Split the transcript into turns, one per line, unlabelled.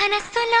ధనస్సులా